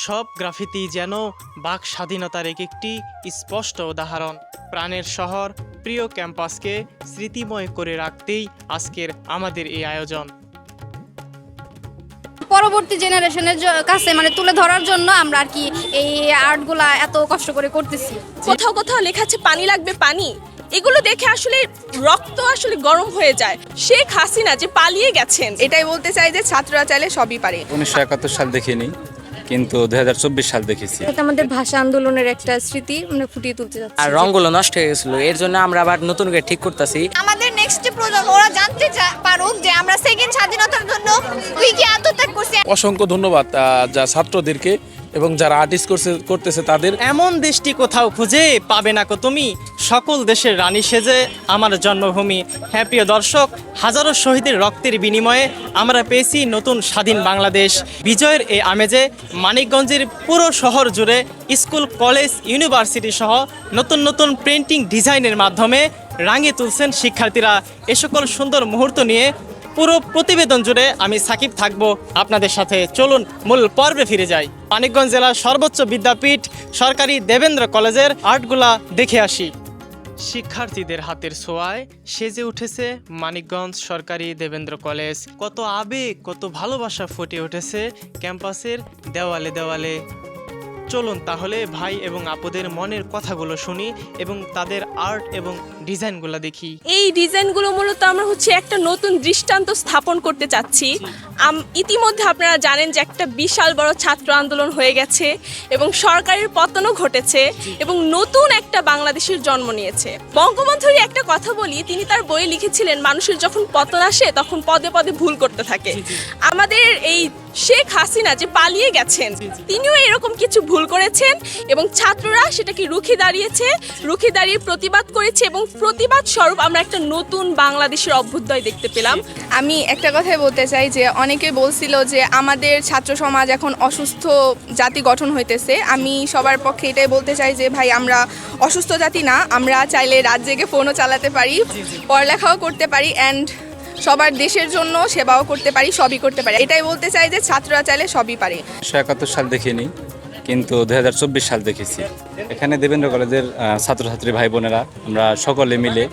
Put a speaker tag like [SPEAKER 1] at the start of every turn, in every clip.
[SPEAKER 1] সব গ্রাফিতি যেন বাক স্বাধীনতার এক একটি স্পষ্ট উদাহরণ। প্রাণের শহর প্রিয় ক্যাম্পাসকে স্মৃতিময় করে রাখতেই আজকের আমাদের এই আয়োজন।
[SPEAKER 2] পরবর্তী জেনারেশনের কাছে মানে তুলে ধরার জন্য আমরা আর কি এই আর্টগুলা এত কষ্ট করে করতেছি।
[SPEAKER 3] কোথাও কোথাও লেখা আছে পানি লাগবে পানি এগুলো দেখে আসলে রক্ত আসলে গরম হয়ে যায়। শেখ হাসিনা যে পালিয়ে গেছেন।
[SPEAKER 4] এটাই বলতে চাই যে ছাত্ররা চাইলে সবই পারে।
[SPEAKER 5] উনিশশো একাত্তর সাল দেখিনি। কিন্তু দুই সাল দেখেছি।
[SPEAKER 2] আমাদের ভাষা আন্দোলনের একটা স্মৃতি মানে ফুটিয়ে তুলতে যাচ্ছি।
[SPEAKER 6] আর রঙগুলো নষ্ট হয়ে গেছিল এর জন্য আমরা আবার নতুন করে ঠিক করতেছি।
[SPEAKER 7] আমাদের নেক্সট প্রজন্ম ওরা জানতে পারুক যে আমরা সেকেন্ড স্বাধীনতার জন্য কি আত্মত্যাগ করছি।
[SPEAKER 8] অসংখ্য ধন্যবাদ যা ছাত্রদেরকে এবং যারা আর্টিস্ট করছে করতেছে তাদের।
[SPEAKER 1] এমন দেশটি কোথাও খুঁজে পাবে না কো তুমি? সকল দেশের রানী সেজে আমার জন্মভূমি। হ্যাঁ প্রিয় দর্শক, হাজারো শহীদের রক্তের বিনিময়ে আমরা পেয়েছি নতুন স্বাধীন বাংলাদেশ। বিজয়ের এই আমেজে মানিকগঞ্জের পুরো শহর জুড়ে স্কুল, কলেজ, ইউনিভার্সিটি সহ নতুন নতুন প্রিন্টিং ডিজাইনের মাধ্যমে রাঙিয়ে তুলছেন শিক্ষার্থীরা। এ সকল সুন্দর মুহূর্ত নিয়ে পুরো প্রতিবেদন জুড়ে আমি সাকিব থাকব আপনাদের সাথে। চলুন, মূল পর্বে ফিরে যাই। মানিকগঞ্জ জেলার সর্বোচ্চ বিদ্যাপীঠ সরকারি দেবেন্দ্র কলেজের আর্টগুলা দেখে আসি। শিক্ষার্থীদের হাতের ছোঁয়ায় সেজে উঠেছে মানিকগঞ্জ সরকারি দেবেন্দ্র কলেজ। কত আবেগ, কত ভালোবাসা ফুটে উঠেছে ক্যাম্পাসের দেওয়ালে দেওয়ালে। চলুন তাহলে ভাই এবং আপুদের মনের কথাগুলো শুনি এবং তাদের আর্ট এবং ডিজাইনগুলো দেখি।
[SPEAKER 3] এই ডিজাইনগুলো মূলত আমরা হচ্ছে একটা নতুন দৃষ্টান্ত স্থাপন করতে চাচ্ছি। ইতিমধ্যে আপনারা জানেন যে একটা বিশাল বড় ছাত্র আন্দোলন হয়ে গেছে এবং সরকারের পতনও ঘটেছে এবং নতুন একটা বাংলাদেশের জন্ম নিয়েছে। বঙ্গবন্ধুরই একটা কথা বলি তিনি তার বইয়ে লিখেছিলেন মানুষের যখন পতন আসে তখন পদে পদে ভুল করতে থাকে। আমাদের এই শেখ হাসিনা যে পালিয়ে গেছেন তিনিও এরকম কিছু ভুল করেছেন এবং ছাত্ররা সেটাকে রুখে দাঁড়িয়েছে রুখে দাঁড়িয়ে প্রতিবাদ করেছে এবং প্রতিবাদ স্বরূপ আমরা একটা নতুন বাংলাদেশের অভ্যুদয় দেখতে পেলাম।
[SPEAKER 4] আমি একটা কথাই বলতে চাই যে অনেকে বলছিল যে আমাদের ছাত্র সমাজ এখন অসুস্থ জাতি গঠন হইতেছে। আমি সবার পক্ষে এটাই বলতে চাই যে ভাই আমরা অসুস্থ জাতি না আমরা চাইলে রাত জেগে ফোনও চালাতে পারি পড়ালেখাও করতে পারি অ্যান্ড সবার দেশের জন্য সেবাও করতে পারি সবই করতে পারি। এটাই বলতে চাই যে ছাত্ররা চাইলে সবই পারে।
[SPEAKER 5] একাত্তর সাল দেখিনি কিন্তু দুই সাল দেখেছি। এখানে দেবেন্দ্র কলেজের ছাত্রছাত্রী ভাই বোনেরা আমরা সকলে মিলে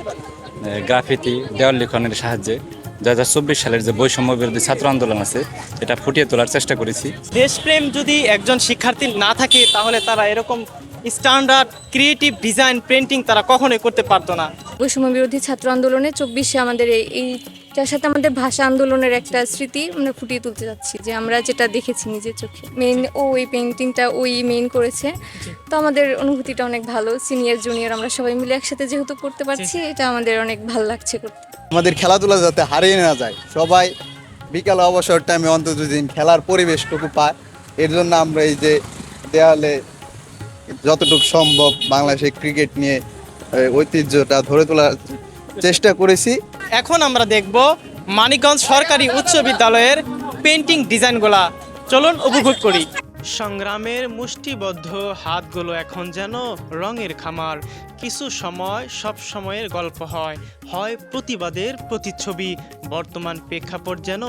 [SPEAKER 5] গ্রাফিতি দেওয়াল লিখনের সাহায্যে দু হাজার চব্বিশ সালের যে বৈষম্য বিরোধী ছাত্র আন্দোলন আছে এটা ফুটিয়ে তোলার চেষ্টা করেছি।
[SPEAKER 1] দেশপ্রেম যদি একজন শিক্ষার্থী না থাকে তাহলে তারা এরকম স্ট্যান্ডার্ড ক্রিয়েটিভ ডিজাইন পেন্টিং তারা কখনোই করতে পারতো না।
[SPEAKER 2] বৈষম্য বিরোধী ছাত্র আন্দোলনে চব্বিশে আমাদের এই এইটার সাথে আমাদের ভাষা আন্দোলনের একটা স্মৃতি মানে ফুটিয়ে তুলতে যাচ্ছি যে আমরা যেটা দেখেছি নিজের চোখে। মেইন ও ওই পেন্টিংটা ওই মেইন করেছে। তো আমাদের অনুভূতিটা অনেক ভালো সিনিয়র জুনিয়র আমরা সবাই মিলে একসাথে যেহেতু করতে পারছি এটা আমাদের অনেক ভালো লাগছে করতে।
[SPEAKER 9] আমাদের খেলাধুলা যাতে হারিয়ে না যায় সবাই বিকাল অবসর টাইমে অন্তত দিন খেলার পরিবেশটুকু পায়। এর জন্য আমরা এই যে দেয়ালে যতটুকু সম্ভব বাংলাদেশের ক্রিকেট নিয়ে ঐতিহ্যটা ধরে তোলার চেষ্টা করেছি।
[SPEAKER 1] এখন আমরা দেখব মানিকগঞ্জ সরকারি উচ্চ বিদ্যালয়ের পেন্টিং ডিজাইনগুলা চলুন উপভোগ করি। সংগ্রামের মুষ্টিবদ্ধ হাতগুলো এখন যেন রঙের খামার। কিছু সময় সব সময়ের গল্প হয় হয় প্রতিবাদের প্রতিচ্ছবি। বর্তমান প্রেক্ষাপট যেন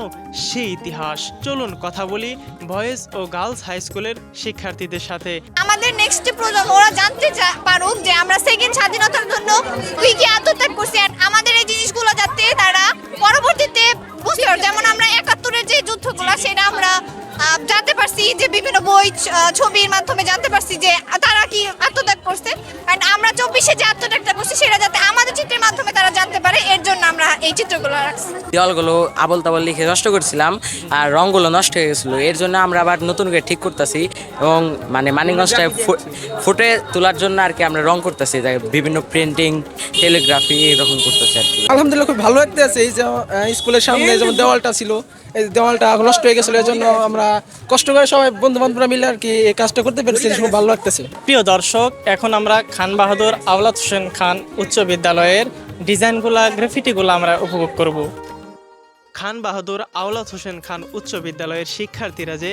[SPEAKER 1] সেই ইতিহাস। চলুন কথা বলি বয়েজ ও গার্লস হাই স্কুলের শিক্ষার্থীদের সাথে।
[SPEAKER 7] আমাদের নেক্সট প্রজন্ম, ওরা জানতে পারুক যে আমরা সেকেন্ড স্বাধীনতার জন্য কি কি আত্মত্যাগ করছি আমাদের এই জিনিসগুলো যাতে তারা পরবর্তীতে বুঝতে যেমন আমরা একাত্তরের যে যুদ্ধগুলো, সেটা আমরা জানতে পারছি যে বিভিন্ন বই ছবির মাধ্যমে জানতে পারছি যে তারা কি আত্মত্যাগ করছে। অ্যান্ড আমরা চব্বিশে যে আত্মত্যাগটা করছি সেটা যাতে আমাদের চিত্রের মাধ্যমে তারা জানতে পারে এর জন্য আমরা এই চিত্রগুলো রাখছি।
[SPEAKER 6] দেওয়ালগুলো আবল তাবল লিখে নষ্ট করছিলাম আর রঙগুলো নষ্ট হয়ে গেছিল। এর জন্য আমরা আবার নতুন করে ঠিক করতেছি এবং মানে মানিকগঞ্জটায় ফু- ফুটে তোলার জন্য আর কি আমরা রং করতেছি বিভিন্ন প্রিন্টিং টেলিগ্রাফি এরকম করতেছি আর কি।
[SPEAKER 8] আলহামদুলিল্লাহ খুব ভালো লাগতে আছে এই যে স্কুলের সামনে যেমন দেওয়ালটা ছিল এই দেওয়ালটা নষ্ট হয়ে গেছিল এই জন্য আমরা কষ্ট করে সবাই বন্ধু বান্ধবরা মিলে আর কি এই কাজটা করতে পেরেছি খুব ভালো লাগতেছে।
[SPEAKER 1] প্রিয় দর্শক, এখন আমরা খান বাহাদুর আওলাদ হোসেন খান উচ্চ বিদ্যালয়ের ডিজাইনগুলা গ্রাফিটিগুলো আমরা উপভোগ করব। খান বাহাদুর আওলাদ হোসেন খান উচ্চ বিদ্যালয়ের শিক্ষার্থীরা যে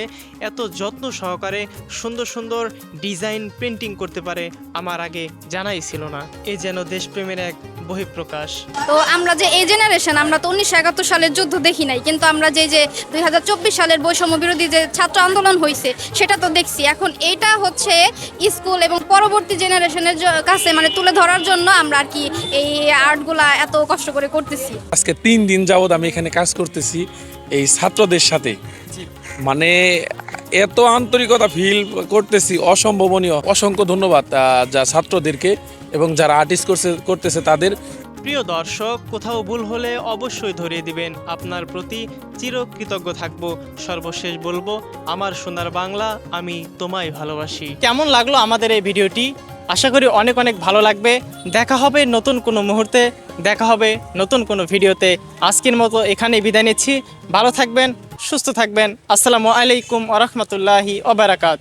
[SPEAKER 1] এত যত্ন সহকারে সুন্দর সুন্দর ডিজাইন পেন্টিং করতে পারে আমার আগে জানাই ছিল না। এ যেন দেশপ্রেমের এক বহিঃপ্রকাশ।
[SPEAKER 10] তো আমরা যে এই জেনারেশন আমরা তো উনিশশো একাত্তর সালের যুদ্ধ দেখি নাই কিন্তু আমরা যে যে দুই হাজার চব্বিশ সালের বৈষম্য বিরোধী যে ছাত্র আন্দোলন হয়েছে সেটা তো দেখছি। এখন এইটা হচ্ছে স্কুল এবং পরবর্তী জেনারেশনের কাছে মানে তুলে ধরার জন্য আমরা আর কি এই আর্টগুলা এত কষ্ট করে করতেছি।
[SPEAKER 11] আজকে তিন দিন যাবৎ আমি এখানে কাজ করতেছি এই ছাত্রদের সাথে। মানে এত আন্তরিকতা ফিল করতেছি, অসম্ভবনীয়। অসংখ্য ধন্যবাদ যা ছাত্রদেরকে এবং যারা আর্টিস্ট করছে, করতেছে তাদের।
[SPEAKER 1] প্রিয় দর্শক, কোথাও ভুল হলে অবশ্যই ধরিয়ে দিবেন। আপনার প্রতি চিরকৃতজ্ঞ থাকব। সর্বশেষ বলব, আমার সোনার বাংলা আমি তোমায় ভালোবাসি। কেমন লাগল আমাদের এই ভিডিওটি? আশা করি অনেক অনেক ভালো লাগবে। দেখা হবে নতুন কোনো মুহূর্তে, দেখা হবে নতুন কোনো ভিডিওতে। আজকের মতো এখানে বিদায় নিচ্ছি। ভালো থাকবেন, সুস্থ থাকবেন। আসসালামু আলাইকুম আরহামতুল্লাহি রহমতুল্লাহি ওবরাকাত